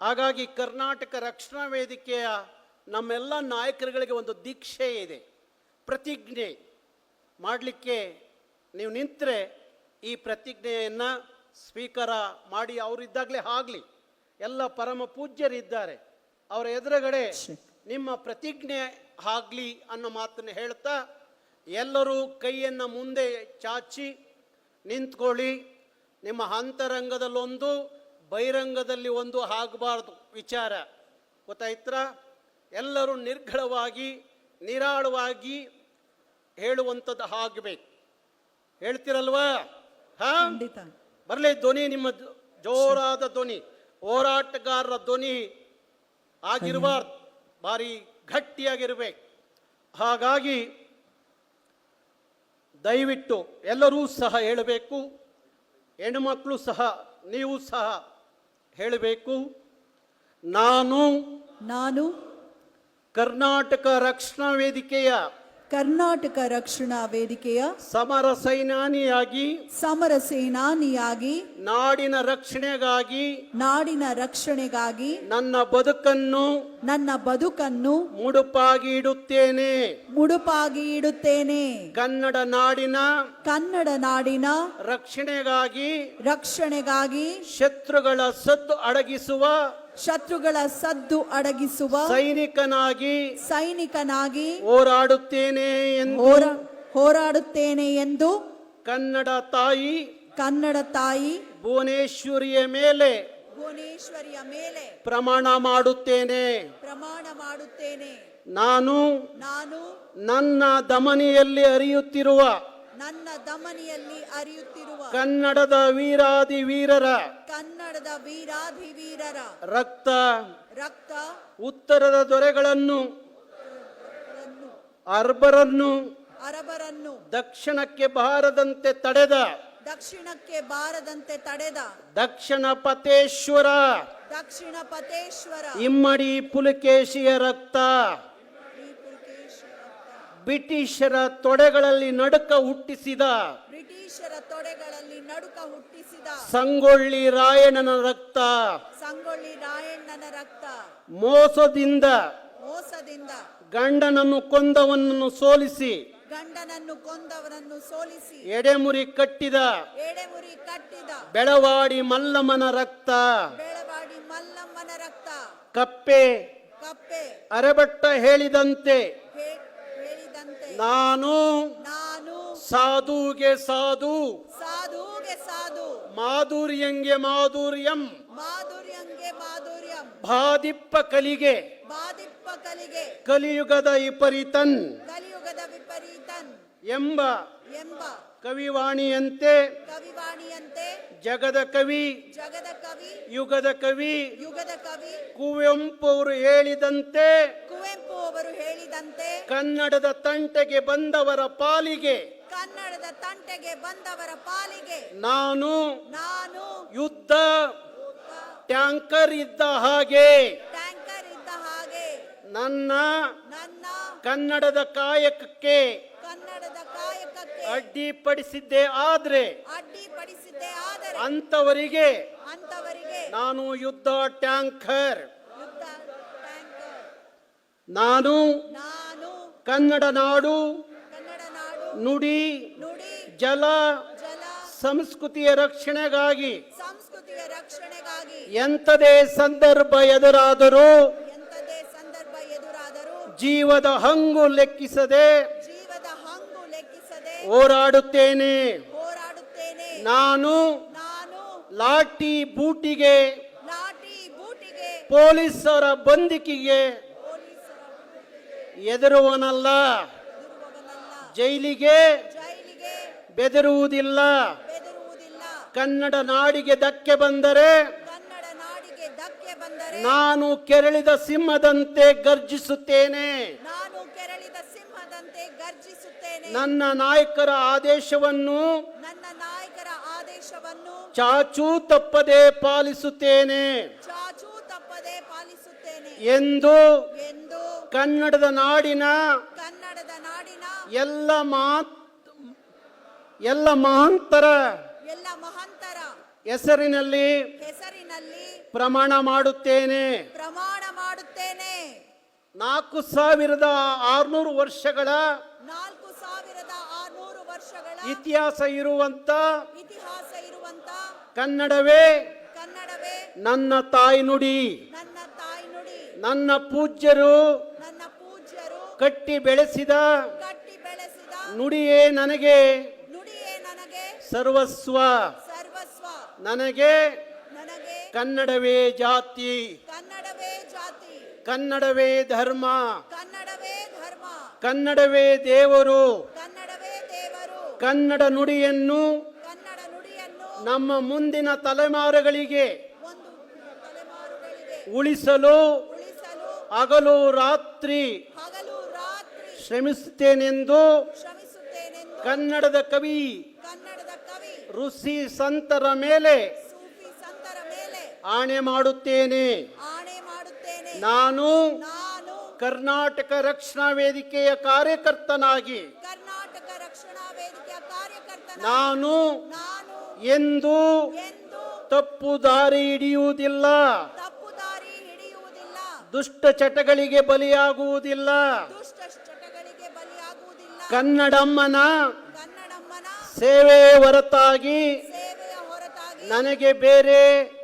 ಹಾಗಾಗಿ ಕರ್ನಾಟಕ ರಕ್ಷಣಾ ವೇದಿಕೆಯ ನಮ್ಮೆಲ್ಲ ನಾಯಕರುಗಳಿಗೆ ಒಂದು ದೀಕ್ಷೆ ಇದೆ. ಪ್ರತಿಜ್ಞೆ ಮಾಡಲಿಕ್ಕೆ ನೀವು ನಿಂತರೆ ಈ ಪ್ರತಿಜ್ಞೆಯನ್ನು ಸ್ವೀಕಾರ ಮಾಡಿ ಅವರಿದ್ದಾಗಲೇ ಆಗಲಿ. ಎಲ್ಲ ಪರಮ ಪೂಜ್ಯರಿದ್ದಾರೆ ಅವರ ಎದುರುಗಡೆ ನಿಮ್ಮ ಪ್ರತಿಜ್ಞೆ ಆಗಲಿ ಅನ್ನೋ ಮಾತನ್ನು ಹೇಳ್ತಾ ಎಲ್ಲರೂ ಕೈಯನ್ನು ಮುಂದೆ ಚಾಚಿ ನಿಂತ್ಕೊಳ್ಳಿ. ನಿಮ್ಮ ಅಂತರಂಗದಲ್ಲೊಂದು ಬಹಿರಂಗದಲ್ಲಿ ಒಂದು ಆಗಬಾರ್ದು ವಿಚಾರ. ಗೊತ್ತಾಯ್ತರ? ಎಲ್ಲರೂ ನಿರ್ಘಳವಾಗಿ ನಿರಾಳವಾಗಿ ಹೇಳುವಂಥದ್ದು ಆಗಬೇಕು. ಹೇಳ್ತಿರಲ್ವಾ? ಹಾ? ಖಂಡಿತ. ಬರಲಿ ಧ್ವನಿ ನಿಮ್ಮ ಜೋರಾದ ಧ್ವನಿ. ಹೋರಾಟಗಾರರ ಧ್ವನಿ ಆಗಿರಬಾರ್ದು. ಭಾರಿ ಗಟ್ಟಿಯಾಗಿರ್ಬೇಕು. ಹಾಗಾಗಿ ದಯವಿಟ್ಟು ಎಲ್ಲರೂ ಸಹ ಹೇಳಬೇಕು. ಹೆಣ್ಣುಮಕ್ಕಳು ಸಹ ನೀವು ಸಹ ಹೇಳಬೇಕು. ನಾನು ನಾನು ಕರ್ನಾಟಕ ರಕ್ಷಣಾ ವೇದಿಕೆಯ ಕರ್ನಾಟಕ ರಕ್ಷಣಾ ವೇದಿಕೆಯ ಸಮರ ಸೇನಾನಿಯಾಗಿ ಸಮರ ಸೇನಾನಿಯಾಗಿ ನಾಡಿನ ರಕ್ಷಣೆಗಾಗಿ ನಾಡಿನ ರಕ್ಷಣೆಗಾಗಿ ನನ್ನ ಬದುಕನ್ನು ನನ್ನ ಬದುಕನ್ನು ಮುಡುಪಾಗಿ ಇಡುತ್ತೇನೆ. ಮುಡುಪಾಗಿ ಇಡುತ್ತೇನೆ. ಕನ್ನಡ ನಾಡಿನ ಕನ್ನಡ ನಾಡಿನ ರಕ್ಷಣೆಗಾಗಿ ರಕ್ಷಣೆಗಾಗಿ ಶತ್ರುಗಳ ಸದ್ದು ಅಡಗಿಸುವ ಶತ್ರುಗಳ ಸದ್ದು ಅಡಗಿಸುವ ಸೈನಿಕನಾಗಿ ಸೈನಿಕನಾಗಿ ಹೋರಾಡುತ್ತೇನೆ ಎಂದು ಹೋರ ಹೋರಾಡುತ್ತೇನೆ ಎಂದು ಕನ್ನಡ ತಾಯಿ ಕನ್ನಡ ತಾಯಿ ಭುವನೇಶ್ವರಿಯ ಮೇಲೆ ಭುವನೇಶ್ವರಿಯ ಮೇಲೆ ಪ್ರಮಾಣ ಮಾಡುತ್ತೇನೆ. ಪ್ರಮಾಣ ಮಾಡುತ್ತೇನೆ. ನಾನು ನಾನು ನನ್ನ ದಮನಿಯಲ್ಲಿ ಹರಿಯುತ್ತಿರುವ ನನ್ನ ದಮನಿಯಲ್ಲಿ ಅರಿಯುತ್ತಿರುವ ಕನ್ನಡದ ವೀರಾದಿ ವೀರರ ಕನ್ನಡದ ವೀರಾಧಿವೀರರ ರಕ್ತ ರಕ್ತ ಉತ್ತರದ ದೊರೆಗಳನ್ನು ಅರ್ಬರನ್ನು ಅರಬರನ್ನು ದಕ್ಷಿಣಕ್ಕೆ ಬಾರದಂತೆ ತಡೆದ ದಕ್ಷಿಣಕ್ಕೆ ಬಾರದಂತೆ ತಡೆದ ದಕ್ಷಿಣ ಪತೇಶ್ವರ ದಕ್ಷಿಣ ಪತೇಶ್ವರ ಇಮ್ಮಡಿ ಪುಲಕೇಶಿಯ ರಕ್ತ. ಬ್ರಿಟಿಷರ ತೊಡೆಗಳಲ್ಲಿ ನಡುಕ ಹುಟ್ಟಿಸಿದ ಬ್ರಿಟಿಷರ ತೊಡೆಗಳಲ್ಲಿ ನಡುಕ ಹುಟ್ಟಿಸಿದ ಸಂಗೊಳ್ಳಿ ರಾಯಣ್ಣನ ರಕ್ತ ಸಂಗೊಳ್ಳಿ ರಾಯಣ್ಣನ ರಕ್ತ ಮೋಸದಿಂದ ಮೋಸದಿಂದ ಗಂಡನನ್ನು ಕೊಂದವನನ್ನು ಸೋಲಿಸಿ ಗಂಡನನ್ನು ಕೊಂದವರನ್ನು ಸೋಲಿಸಿ ಎಡೆಮುರಿ ಕಟ್ಟಿದ ಎಡೆಮುರಿ ಕಟ್ಟಿದ ಬೆಳವಾಡಿ ಮಲ್ಲಮ್ಮನ ರಕ್ತ ಬೆಳವಾಡಿ ಮಲ್ಲಮ್ಮನ ರಕ್ತ ಕಪ್ಪೆ ಕಪ್ಪೆ ಅರೆಬಟ್ಟ ಹೇಳಿದಂತೆ ನಾನು ನಾನು ಸಾಧುಗೆ ಸಾಧು. ಸಾಧುಗೆ ಸಾಧು. ಮಾಧುರ್ಯಂಗೆ ಮಾಧುರ್ಯಂ. ಮಾಧುರ್ಯಂಗೆ ಮಾಧುರ್ಯಂ. ಬಾದಿಪ್ಪ ಕಲಿಗೆ. ಬಾದಿಪ್ಪ ಕಲಿಗೆ. ಕಲಿಯುಗದ ವಿಪರೀತನ್. ಕಲಿಯುಗದ ವಿಪರೀತನ್ ಎಂಬ ಎಂಬ ಕವಿವಾಣಿಯಂತೆ ಕವಿವಾಣಿಯಂತೆ ಜಗದ ಕವಿ ಜಗದ ಕವಿ ಯುಗದ ಕವಿ ಯುಗದ ಕವಿ ಕುವೆಂಪು ಅವರು ಹೇಳಿದಂತೆ ಕುವೆಂಪು ಅವರು ಹೇಳಿದಂತೆ ಕನ್ನಡದ ತಂಟೆಗೆ ಬಂದವರ ಪಾಲಿಗೆ ಕನ್ನಡದ ತಂಟೆಗೆ ಬಂದವರ ಪಾಲಿಗೆ ನಾನು ನಾನು ಯುದ್ಧ ಟ್ಯಾಂಕರ್ ಇದ್ದ ಹಾಗೆ ಟ್ಯಾಂಕರ್ ಇದ್ದ ಹಾಗೆ ನನ್ನ ನನ್ನ ಕನ್ನಡದ ಕಾಯಕಕ್ಕೆ ಕನ್ನಡದ ಕಾಯಕಕ್ಕೆ ಅಡ್ಡಿಪಡಿಸಿದ್ದೆ ಆದ್ರೆ ಅಡ್ಡಿಪಡಿಸಿದ್ದೆ ಆದರೆ ಅಂತವರಿಗೆ ಅಂತವರಿಗೆ ನಾನು ಯುದ್ಧ ಟ್ಯಾಂಕರ್. ಯುದ್ಧ ಟ್ಯಾಂಕರ್. ನಾನು ನಾನು ಕನ್ನಡ ನಾಡು ಕನ್ನಡ ನಾಡು ನುಡಿ ನುಡಿ ಜಲ ಜಲ ಸಂಸ್ಕೃತಿಯ ರಕ್ಷಣೆಗಾಗಿ ಸಂಸ್ಕೃತಿಯ ರಕ್ಷಣೆಗಾಗಿ ಎಂಥದೇ ಸಂದರ್ಭ ಎದುರಾದರೂ ಎಂಥದೇ ಸಂದರ್ಭ ಎದುರಾದರೂ ಜೀವದ ಹಂಗು ಲೆಕ್ಕಿಸದೆ ಜೀವದ ಹಂಗು ಲೆಕ್ಕಿಸದೆ ಹೋರಾಡುತ್ತೇನೆ. ಹೋರಾಡುತ್ತೇನೆ. ನಾನು ನಾನು ಲಾಠಿ ಬೂಟಿಗೆ ಬೂಟಿಗೆ ಪೊಲೀಸರ ಬಂದಿಕಿಗೆ ಎದುರುವನಲ್ಲ ಜೈಲಿಗೆ ಬೆದರುವುದಿಲ್ಲ. ಕನ್ನಡ ನಾಡಿಗೆ ಧಕ್ಕೆ ಬಂದರೆ ಧಕ್ಕೆ ಬಂದರೆ ನಾನು ಕೆರಳಿದ ಸಿಂಹದಂತೆ ಗರ್ಜಿಸುತ್ತೇನೆ. ನಾನು ಕೆರಳಿದ ಸಿಂಹದಂತೆ ಗರ್ಜಿಸುತ್ತೇನೆ. ನನ್ನ ನಾಯಕರ ಆದೇಶವನ್ನು ನನ್ನ ನಾಯಕರ ಆದೇಶವನ್ನು ಚಾಚೂ ತಪ್ಪದೆ ಪಾಲಿಸುತ್ತೇನೆ. ಚಾಚೂ ತಪ್ಪದೆ ಪಾಲಿಸುತ್ತೇನೆ. ಎಂದು ಎಂದು ಕನ್ನಡದ ನಾಡಿನ ಕನ್ನಡದ ನಾಡಿನ ಎಲ್ಲ ಮಾತ್ ಎಲ್ಲ ಮಹಾಂತರ ಎಲ್ಲ ಮಹಾಂತರ ಹೆಸರಿನಲ್ಲಿ ಹೆಸರಿನಲ್ಲಿ ಪ್ರಮಾಣ ಮಾಡುತ್ತೇನೆ. ಪ್ರಮಾಣ ಮಾಡುತ್ತೇನೆ. ನಾಲ್ಕು ಸಾವಿರದ ಆರುನೂರು ವರ್ಷಗಳ ನಾಲ್ಕು ಸಾವಿರದ ಆರ್ನೂರು ವರ್ಷಗಳ ಇತಿಹಾಸ ಇರುವಂತ ಇತಿಹಾಸ ಇರುವಂತ ಕನ್ನಡವೇ ಕನ್ನಡವೇ ನನ್ನ ತಾಯಿ ನುಡಿ. ನನ್ನ ತಾಯಿ ನುಡಿ. ನನ್ನ ಪೂಜ್ಯರು ನನ್ನ ಪೂಜ್ಯರು ಕಟ್ಟಿ ಬೆಳೆಸಿದ ಕಟ್ಟಿ ಬೆಳೆಸಿದ ನುಡಿಯೇ ನನಗೆ ನುಡಿಯೇ ನನಗೆ ಸರ್ವಸ್ವ. ಸರ್ವಸ್ವ. ನನಗೆ ನನಗೆ ಕನ್ನಡವೇ ಜಾತಿ. ಕನ್ನಡವೇ ಜಾತಿ. ಕನ್ನಡವೇ ಧರ್ಮ. ಕನ್ನಡವೇ ಧರ್ಮ. ಕನ್ನಡವೇ ದೇವರು. ಕನ್ನಡವೇ ದೇವರು. ಕನ್ನಡ ನುಡಿಯನ್ನು ಕನ್ನಡ ನುಡಿಯನ್ನು ನಮ್ಮ ಮುಂದಿನ ತಲೆಮಾರುಗಳಿಗೆ ಒಂದು ತಲೆಮಾರುಗಳಿಗೆ ಉಳಿಸಲು ಉಳಿಸಲು ಹಗಲು ರಾತ್ರಿ ಹಗಲು ರಾತ್ರಿ ಶ್ರಮಿಸುತ್ತೇನೆಂದು ಶ್ರಮಿಸುತ್ತೇನೆಂದು ಕನ್ನಡದ ಕವಿ ಕನ್ನಡದ ಕವಿ ಋಷಿ ಸಂತರ ಮೇಲೆ ಸಂತರ ಮೇಲೆ ಆಣೆ ಮಾಡುತ್ತೇನೆ. ಆಣೆ ಮಾಡುತ್ತೇನೆ. ನಾನು ನಾನು ಕರ್ನಾಟಕ ರಕ್ಷಣಾ ವೇದಿಕೆಯ ಕಾರ್ಯಕರ್ತನಾಗಿ. ಕರ್ನಾಟಕ ರಕ್ಷಣಾ ವೇದಿಕೆಯ ಕಾರ್ಯಕರ್ತನ ನಾನು ನಾನು ಎಂದು ಎಂದು ತಪ್ಪು ದಾರಿ ಹಿಡಿಯುವುದಿಲ್ಲ. ತಪ್ಪು ದಾರಿ ಹಿಡಿಯುವುದಿಲ್ಲ. ದುಷ್ಟ ಚಟಗಳಿಗೆ ಬಲಿಯಾಗುವುದಿಲ್ಲ. ದುಷ್ಟ ಚಟಗಳಿಗೆ ಬಲಿಯಾಗುವುದಿಲ್ಲ. ಕನ್ನಡಮ್ಮನ ಕನ್ನಡಮ್ಮನ ಹೊರತಾಗಿ ಸೇವೆಯ ಹೊರತಾಗಿ ನನಗೆ ಬೇರೆ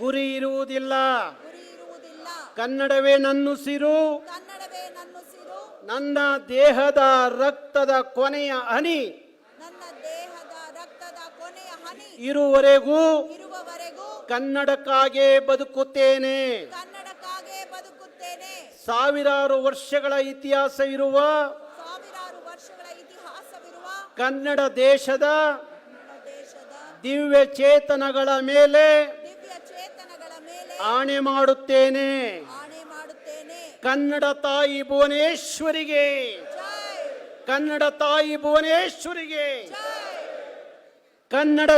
ಗುರಿ ಇರುವುದಿಲ್ಲ. ಗುರಿ ಇರುವುದಿಲ್ಲ. ಕನ್ನಡವೇ ನನ್ನುಸಿರು ನನ್ನ ದೇಹದ ರಕ್ತದ ಕೊನೆಯ ಹನಿ. ಇರುವರೆಗೂ ಕನ್ನಡಕ್ಕಾಗೇ ಬದುಕುತ್ತೇನೆ. ಸಾವಿರಾರು ವರ್ಷಗಳ ಇತಿಹಾಸ ಇರುವ ಸಾವಿರಾರು ವರ್ಷಗಳ ಇತಿಹಾಸವಿರುವ ಕನ್ನಡ ದೇಶದ ದಿವ್ಯ ಚೇತನಗಳ ಮೇಲೆ ಆಣೆ ಮಾಡುತ್ತೇನೆ. ಆಣೆ ಮಾಡುತ್ತೇನೆ. ಕನ್ನಡ ತಾಯಿ ಭುವನೇಶ್ವರಿಗೆ. ಕನ್ನಡ ತಾಯಿ ಭುವನೇಶ್ವರಿಗೆ. ಕನ್ನಡ